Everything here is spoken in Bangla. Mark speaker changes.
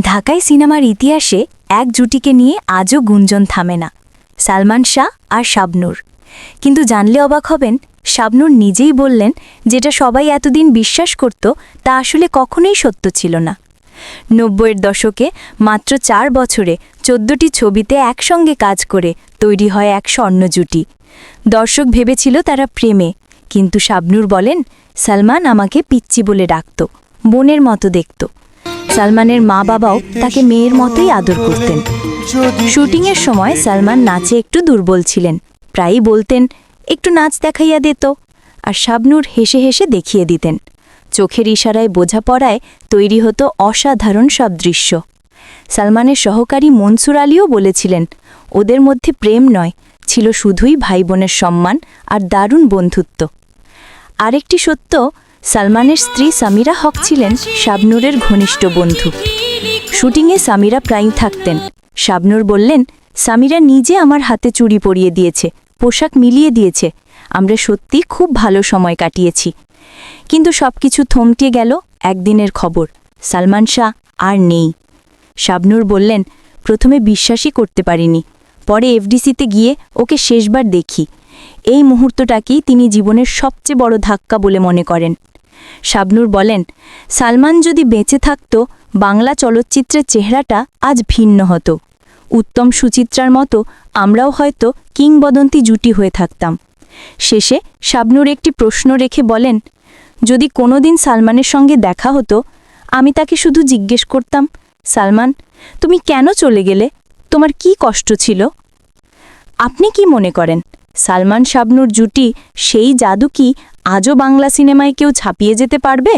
Speaker 1: ঢাকায় সিনেমার ইতিহাসে এক জুটিকে নিয়ে আজও গুঞ্জন থামে না, সালমান শাহ আর শাবনূর। কিন্তু জানলে অবাক হবেন, শাবনূর নিজেই বললেন যেটা সবাই এতদিন বিশ্বাস করত, তা আসলে কখনোই সত্য ছিল না। নব্বইয়ের দশকে মাত্র চার বছরে চোদ্দটি ছবিতে একসঙ্গে কাজ করে তৈরি হয় এক স্বর্ণ জুটি দর্শক ভেবেছিল তারা প্রেমে কিন্তু শাবনুর বলেন, সালমান আমাকে পিচ্চি বলে ডাকত, বোনের মতো দেখত। সালমানের মা বাবাও তাকে মেয়ের মতোই আদর করতেন। শুটিংয়ের সময় সালমান নাচে একটু দুর্বল ছিলেন, প্রায়ই বলতেন, একটু নাচ দেখাইয়া দিত আর শাবনুর হেসে হেসে দেখিয়ে দিতেন। চোখের ইশারায় বোঝাপড়ায় তৈরি হতো অসাধারণ সব দৃশ্য। সালমানের সহকারী মনসুর আলীও বলেছিলেন, ওদের মধ্যে প্রেম নয়, ছিল শুধুই ভাই বোনের সম্মান আর দারুণ বন্ধুত্ব। আরেকটি সত্য, সালমানের স্ত্রী সামিরা হক ছিলেন শাবনূরের ঘনিষ্ঠ বন্ধু। শুটিংয়ে সামিরা প্রায়ই থাকতেন। শাবনূর বললেন, সামিরা নিজে আমার হাতে চুড়ি পরিয়ে দিয়েছে, পোশাক মিলিয়ে দিয়েছে। আমরা সত্যি খুব ভালো সময় কাটিয়েছি। কিন্তু সব কিছু থমকে গেল একদিনের খবর। সালমান শাহ আর নেই। শাবনূর বললেন, প্রথমে বিশ্বাসই করতে পারিনি। পরে এফডিসিতে গিয়ে ওকে শেষবার দেখি। এই মুহূর্তটাকেই তিনি জীবনের সবচেয়ে বড় ধাক্কা বলে মনে করেন? শাবনূর বলেন, সালমান যদি বেঁচে থাকত, বাংলা চলচ্চিত্রের চেহারাটা আজ ভিন্ন হতো। উত্তম সুচিত্রার মতো আমরাও হয়তো কিংবদন্তি জুটি হয়ে থাকতাম। শেষে শাবনুর একটি প্রশ্ন রেখে বলেন, যদি কোনোদিন সালমানের সঙ্গে দেখা হতো, আমি তাকে শুধু জিজ্ঞেস করতাম, সালমান, তুমি কেন চলে গেলে? তোমার কি কষ্ট ছিল? আপনি কি মনে করেন? সালমান শাবনুর জুটি সেই জাদু কি আজও বাংলা সিনেমায় কেউ ছাপিয়ে যেতে পারবে?